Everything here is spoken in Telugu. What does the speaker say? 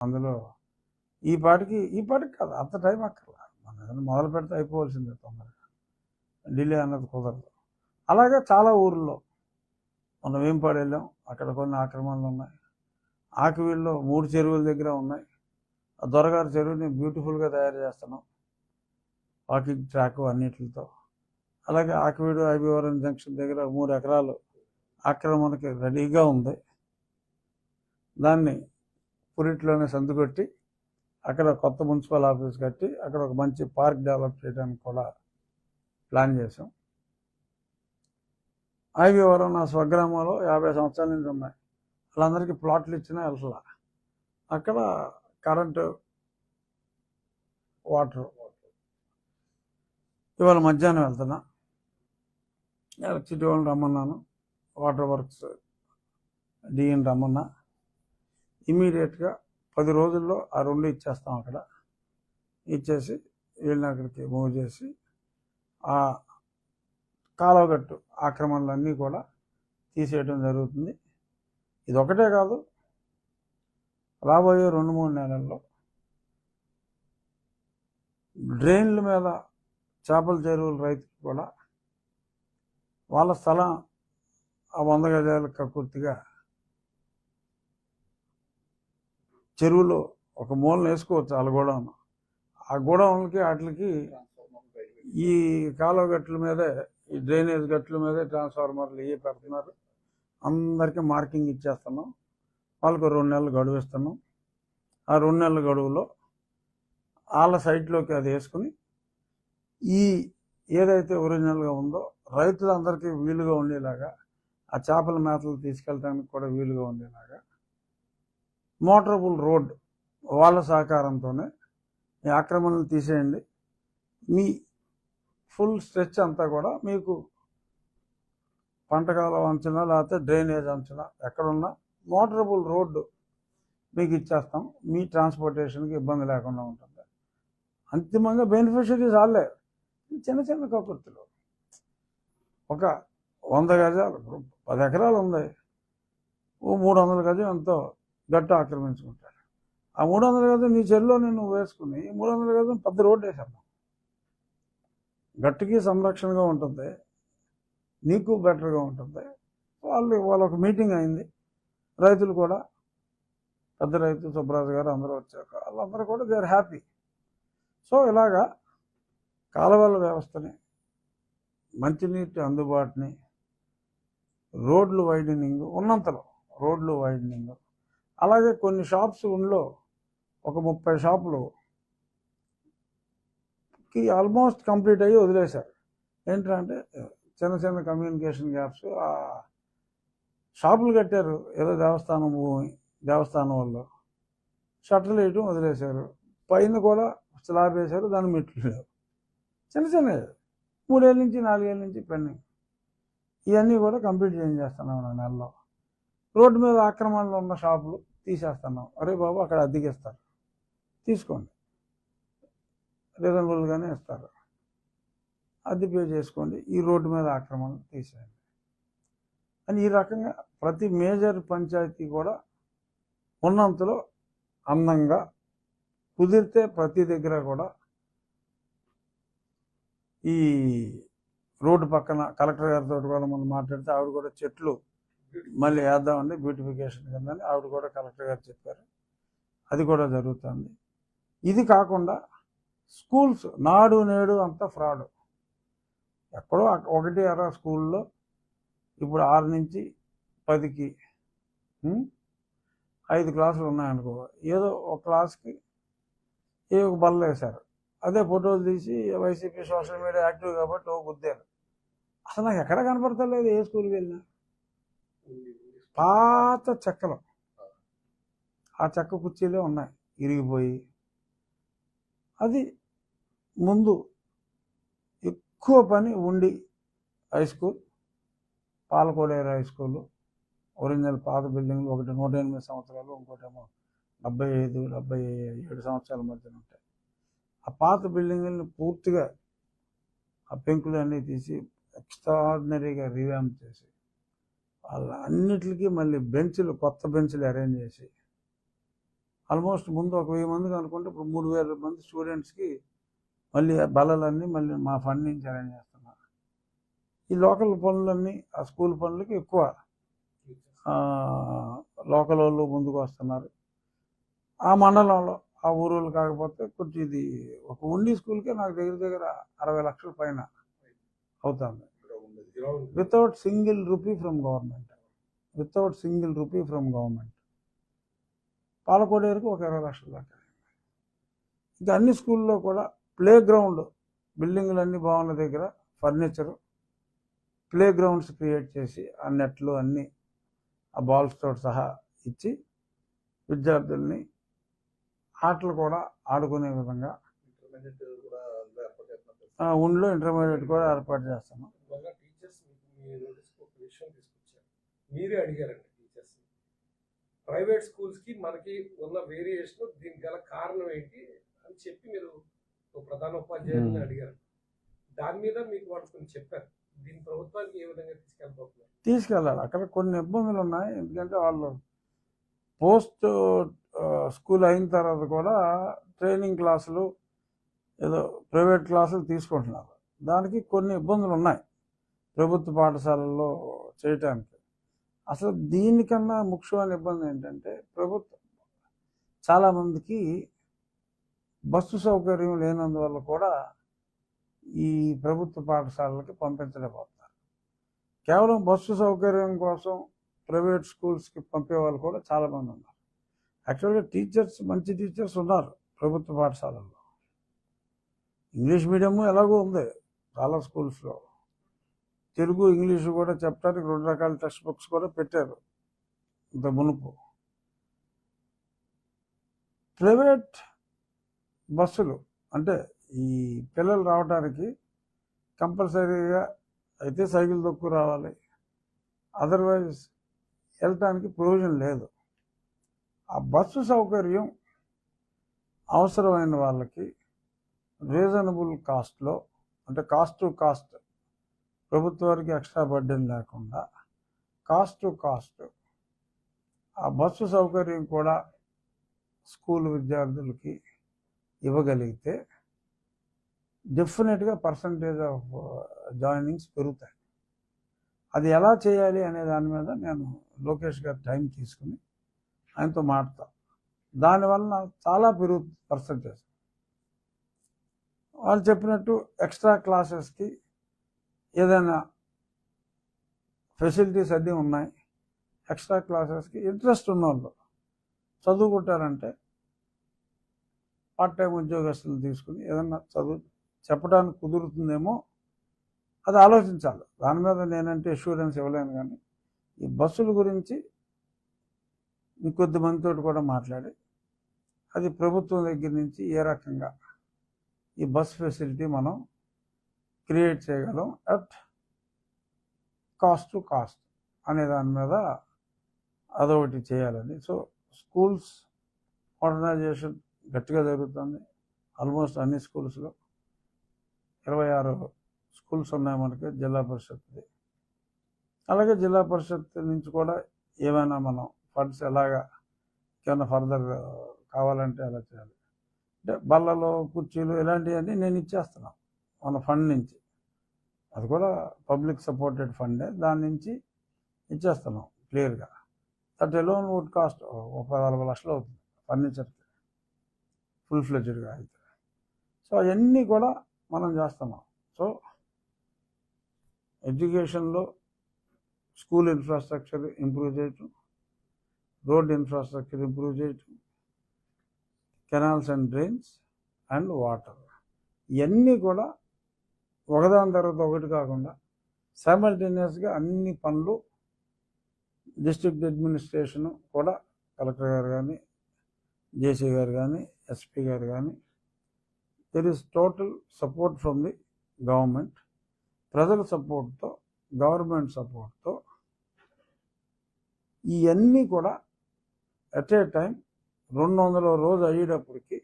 అందులో ఈ పాటికి ఈ పాటికి కాదు అంత టైం అక్కర్లా. మనం ఏదైనా మొదలు పెడితే అయిపోవాల్సిందే తొందరగా. డిలే అన్నది కుదరదు. అలాగే చాలా ఊర్లో మనం వేంపాడు వెళ్ళాం అక్కడ కొన్ని ఆక్రమణలు ఉన్నాయి. ఆకివీళ్ళలో మూడు చెరువుల దగ్గర ఉన్నాయి. ఆ దొరగారి చెరువుని బ్యూటిఫుల్గా తయారు చేస్తున్నాం. వాకింగ్ ట్రాక్ అన్నిటితో. అలాగే ఆకివీడు ఐబీవరం జంక్షన్ దగ్గర మూడు ఎకరాలు ఆక్రమణకి రెడీగా ఉంది. దాన్ని పురిట్లోనే సందు కొట్టి అక్కడ కొత్త మున్సిపల్ ఆఫీస్ కట్టి అక్కడ ఒక మంచి పార్క్ డెవలప్ చేయడానికి కూడా ప్లాన్ చేసాం ఐవీవరం నా స్వగ్రామంలో యాభై సంవత్సరాల నుంచి ఉన్నాయి. వాళ్ళందరికీ ప్లాట్లు ఇచ్చినా వెళ్ళలా. అక్కడ కరెంటు వాటర్. ఇవాళ మధ్యాహ్నం వెళ్తున్నా. ఎలక్ట్రిసిటీ వాళ్ళని రమ్మన్నాను. వాటర్ వర్క్స్ డిఎన్ రమ్మన్నా. ఇమీడియట్గా పది రోజుల్లో ఆ రెండు ఇచ్చేస్తాం అక్కడ. ఇచ్చేసి వీళ్ళని అక్కడికి మూవ్ చేసి ఆ కాలువగట్టు ఆక్రమణలన్నీ కూడా తీసేయడం జరుగుతుంది. ఇది ఒకటే కాదు రాబోయే రెండు మూడు నెలల్లో డ్రైన్ల మీద చేపల చెరువుల రైతులు కూడా వాళ్ళ స్థలం ఆ వంద గజాలకు పూర్తిగా చెరువులో ఒక మూలన వేసుకోవచ్చు వాళ్ళ గోడౌన్. ఆ గోడౌన్లకి వాటికి ఈ కాలువ గట్ల మీదే ఈ డ్రైనేజ్ గట్ల మీదే ట్రాన్స్ఫార్మర్లు ఇవి పెడుతున్నారు. అందరికీ మార్కింగ్ ఇచ్చేస్తున్నాం. వాళ్ళకు రెండు నెలలు గడువు ఇస్తున్నాం. ఆ రెండు నెలల గడువులో వాళ్ళ సైట్లోకి అది వేసుకుని ఈ ఏదైతే ఒరిజినల్గా ఉందో రైతులందరికీ వీలుగా ఉండేలాగా ఆ చేపల మేతలు తీసుకెళ్ళడానికి కూడా వీలుగా ఉండేలాగా మోటరబుల్ రోడ్ వాళ్ళ సహకారంతోనే మీ ఆక్రమణలు తీసేయండి. మీ ఫుల్ స్ట్రెచ్ అంతా కూడా మీకు పంటకాలం అంచనా లేకపోతే డ్రైనేజ్ అంచనా ఎక్కడున్నా మోటరబుల్ రోడ్డు మీకు ఇచ్చేస్తాం. మీ ట్రాన్స్పోర్టేషన్కి ఇబ్బంది లేకుండా ఉంటుంది. అంతిమంగా బెనిఫిషరీస్ వాళ్ళే. చిన్న చిన్న కకృతులు ఒక వంద గజాలు పది ఎకరాలు ఉంది. ఓ మూడు వందల గజం ఎంతో గట్టు ఆక్రమించుకుంటాడు ఆ మూడు వందల గజం నీ చెల్లో నేను వేసుకుని మూడు వందల గజం పెద్ద రోడ్డు వేసేద్దాం. గట్టుకి సంరక్షణగా ఉంటుంది. నీకు బెటర్గా ఉంటుంది. వాళ్ళు వాళ్ళ ఒక మీటింగ్ అయింది. రైతులు కూడా పెద్ద రైతు సుబ్బరాజు గారు అందరూ వచ్చాక వాళ్ళందరూ కూడా దే ఆర్ హ్యాపీ. సో ఇలాగా కాలువల వ్యవస్థని మంచినీటి అందుబాటుని రోడ్లు వైడనింగ్ ఉన్నంతలో రోడ్లు వైడనింగ్ అలాగే కొన్ని షాప్స్ ఉండలో ఒక ముప్పై షాపులు కి ఆల్మోస్ట్ కంప్లీట్ అయ్యి వదిలేశారు. ఏంటంటే చిన్న చిన్న కమ్యూనికేషన్ గ్యాప్స్ ఆ షాపులు కట్టారు. ఏదో దేవస్థానం భూమి దేవస్థానం వాళ్ళు షట్టలు వేయటం వదిలేశారు. పైన కూడా స్లాబ్ వేశారు దాని మెట్లు లేవు. చిన్న చిన్నవి. మూడేళ్ళ నుంచి నాలుగేళ్ళ నుంచి పెండింగ్. ఇవన్నీ కూడా కంప్లీట్ చేయించేస్తున్నాం నా నెలలో. రోడ్డు మీద ఆక్రమణలో ఉన్న షాపులు తీసేస్తున్నాం అరే బాబు అక్కడ అద్దెకిస్తారు. తీసుకోండి. రీజనబుల్గానే ఇస్తారు. అద్దె పే చేసుకోండి. ఈ రోడ్డు మీద ఆక్రమణ తీసేయండి. అని ఈ రకంగా ప్రతి మేజర్ పంచాయతీ కూడా ఉన్నంతలో అందంగా కుదిరితే ప్రతి దగ్గర కూడా ఈ రోడ్డు పక్కన కలెక్టర్ గారితో కూడా మనం మాట్లాడితే ఆవిడ కూడా చెట్లు మళ్ళీ వేద్దామండి బ్యూటిఫికేషన్ కిందని ఆవిడ కూడా కలెక్టర్ గారు చెప్పారు. అది కూడా జరుగుతుంది. ఇది కాకుండా స్కూల్స్ నాడు నేడు అంతా ఫ్రాడ్. ఎక్కడో ఒకటి అర స్కూల్లో ఇప్పుడు ఆరు నుంచి పదికి ఐదు క్లాసులు ఉన్నాయనుకో ఏదో ఒక క్లాస్కి ఏ ఒక బల్ల వేశారు. అదే ఫోటోలు తీసి వైసీపీ సోషల్ మీడియా యాక్టివ్ కాబట్టి ఓ గుద్దారు. అసలు నాకు ఎక్కడ కనపడతలేదు ఏ స్కూల్కి వెళ్ళినా. పాత చెక్కలు. ఆ చెక్క కుర్చీలే ఉన్నాయి. ఇరిగిపోయి. అది ముందు ఎక్కువ పని ఉండి high school Palakoderu high school original పాత బిల్డింగ్లు ఒకటి నూట ఎనిమిది సంవత్సరాలు ఇంకోటేమో డెబ్బై ఐదు డెబ్బై ఏడు సంవత్సరాల మధ్యన ఉంటాయి. ఆ పాత బిల్డింగ్ని పూర్తిగా ఆ పెంకులు అన్నీ తీసి ఎక్స్ట్రాడినరీగా రివ్యాంప్ చేసి వాళ్ళ అన్నిటికీ మళ్ళీ బెంచ్లు కొత్త బెంచ్లు అరేంజ్ చేసి. ఆల్మోస్ట్ ముందు ఒక వెయ్యి మందికి అనుకుంటే ఇప్పుడు మూడు వేల మంది స్టూడెంట్స్కి మళ్ళీ బలలన్నీ మళ్ళీ మా ఫండ్ నుంచి అరేంజ్ చేస్తున్నారు. ఈ లోకల్ పనులన్నీ ఆ స్కూల్ పనులకి ఎక్కువ లోకల్ వాళ్ళు ముందుకు వస్తున్నారు. ఆ మండలంలో ఆ ఊరోళ్ళు కాకపోతే కొంచెం ఇది ఒక ఉండి స్కూల్కే నాకు దగ్గర దగ్గర అరవై లక్షల పైన అవుతుంది. Without single rupee from government without single rupee from government పాలకోడేరుకు ఒక ఇరవై లక్షల దాకా. ఇంకా అన్ని స్కూల్లో కూడా ప్లే గ్రౌండ్ బిల్డింగ్లు అన్ని బాగున్న దగ్గర ఫర్నిచరు ప్లే గ్రౌండ్స్ క్రియేట్ చేసి ఆ నెట్లు అన్నీ ఆ బాల్స్ తోటి సహా ఇచ్చి విద్యార్థుల్ని ఆటలు కూడా ఆడుకునే విధంగా ఊళ్ళో ఇంటర్మీడియట్ కూడా ఏర్పాటు మీకు మీ నోటీస్కి ఒక విషయం తీసుకొచ్చారు. మీరే అడిగారండి టీచర్స్ ప్రైవేట్ స్కూల్స్కి మనకి ఉన్న వేరియేషన్ దీనికి గల కారణం ఏంటి అని చెప్పి మీరు ఒక ప్రధాన ఉపాధ్యాయుని Hmm. అడిగారు. దాని మీద మీకు వాళ్ళు కొన్ని చెప్పారు. దీని ప్రభుత్వానికి ఏ విధంగా తీసుకెళ్ళిపోతున్నారు తీసుకెళ్ళాలి. అక్కడ కొన్ని ఇబ్బందులు ఉన్నాయి. ఎందుకంటే వాళ్ళు పోస్ట్ స్కూల్ అయిన తర్వాత కూడా ట్రైనింగ్ క్లాసులు ఏదో ప్రైవేట్ క్లాసులు తీసుకుంటున్నారు. దానికి కొన్ని ఇబ్బందులు ఉన్నాయి. ప్రభుత్వ పాఠశాలల్లో చేయటానికి. అసలు దీనికన్నా ముఖ్యమైన ఇబ్బంది ఏంటంటే ప్రభుత్వం. చాలామందికి బస్సు సౌకర్యం లేనందువల్ల కూడా ఈ ప్రభుత్వ పాఠశాలలకి పంపించలేకపోతున్నారు. కేవలం బస్సు సౌకర్యం కోసం ప్రైవేట్ స్కూల్స్కి పంపే వాళ్ళు కూడా చాలామంది ఉన్నారు. యాక్చువల్గా టీచర్స్ మంచి టీచర్స్ ఉన్నారు ప్రభుత్వ పాఠశాలల్లో. ఇంగ్లీష్ మీడియము ఎలాగో ఉంది చాలా స్కూల్స్లో. తెలుగు ఇంగ్లీషు కూడా చెప్పడానికి రెండు రకాల టెక్స్ట్ బుక్స్ కూడా పెట్టారు. ఇంత మునుపు. ప్రైవేట్ బస్సులు అంటే ఈ పిల్లలు రావడానికి కంపల్సరీగా అయితే సైకిల్ తొక్కు రావాలి. అదర్వైజ్ వెళ్ళటానికి ప్రయోజనం లేదు. ఆ బస్సు సౌకర్యం అవసరమైన వాళ్ళకి రీజనబుల్ కాస్ట్లో అంటే కాస్ట్ టు కాస్ట్ ప్రభుత్వానికి ఎక్స్ట్రా బర్డెన్ లేకుండా కాస్ట్ టు కాస్ట్ ఆ బస్సు సౌకర్యం కూడా స్కూల్ విద్యార్థులకి ఇవ్వగలిగితే డెఫినెట్గా పర్సంటేజ్ ఆఫ్ జాయినింగ్స్ పెరుగుతాయి. అది ఎలా చేయాలి అనే దాని మీద నేను లోకేష్ గారు టైం తీసుకుని ఆయనతో మాట్లాడతా. దానివల్ల చాలా పెరుగుతుంది పర్సంటేజ్ వాళ్ళు చెప్పినట్టు ఎక్స్ట్రా క్లాసెస్కి ఏదైనా ఫెసిలిటీస్ అన్నీ ఉన్నాయి. ఎక్స్ట్రా క్లాసెస్కి ఇంట్రెస్ట్ ఉన్నవాళ్ళు చదువుకుంటారంటే పార్ట్ టైం ఉద్యోగస్తులు తీసుకుని ఏదన్నా చదువు చెప్పడానికి కుదురుతుందేమో అది ఆలోచించాలి. దాని మీద నేనంటే అష్యూరెన్స్ ఇవ్వలేను కానీ ఈ బస్సుల గురించి ఇంకొద్ది మందితో కూడా మాట్లాడి అది ప్రభుత్వం దగ్గర నుంచి ఏ రకంగా ఈ బస్ ఫెసిలిటీ మనం క్రియేట్ చేయగలం అట్ కాస్ట్ టు కాస్ట్ అనే దాని మీద అదొకటి చేయాలని సో స్కూల్స్ మోడర్నైజేషన్ గట్టిగా జరుగుతుంది. ఆల్మోస్ట్ అన్ని స్కూల్స్లో ఇరవై ఆరు స్కూల్స్ ఉన్నాయి మనకి జిల్లా పరిషత్ది. అలాగే జిల్లా పరిషత్ నుంచి కూడా ఏమైనా మనం ఫండ్స్ ఎలాగా ఏమైనా ఫర్దర్ కావాలంటే అలా చేయాలి. అంటే బల్లలు కుర్చీలు ఇలాంటివన్నీ నేను ఇచ్చేస్తున్నాను మన ఫండ్ నుంచి. అది కూడా పబ్లిక్ సపోర్టెడ్ ఫండే. దాని నుంచి ఇచ్చేస్తున్నాం క్లియర్గా. దట్ ఎలోన్ వుడ్ కాస్ట్ ఒక నలభై లక్షలు అవుతుంది. ఫర్నిచర్కి ఫుల్ ఫ్లెజ్డ్గా అయితే. సో అవన్నీ కూడా మనం చేస్తున్నాం. సో ఎడ్యుకేషన్లో స్కూల్ ఇన్ఫ్రాస్ట్రక్చర్ ఇంప్రూవ్ చేయటం రోడ్ ఇన్ఫ్రాస్ట్రక్చర్ ఇంప్రూవ్ చేయటం canals and drains and water. ఇవన్నీ కూడా ఒకదాని తర్వాత ఒకటి కాకుండా సైమల్టేనియస్గా అన్ని పనులు డిస్ట్రిక్ట్ అడ్మినిస్ట్రేషన్ కూడా కలెక్టర్ గారు కానీ జేసీ గారు కానీ ఎస్పీ గారు కానీ there is total support from the government ప్రజల సపోర్ట్తో గవర్నమెంట్ సపోర్ట్తో ఇవన్నీ కూడా అట్ ఏ టైం రెండు వందల రోజు అయ్యేటప్పటికి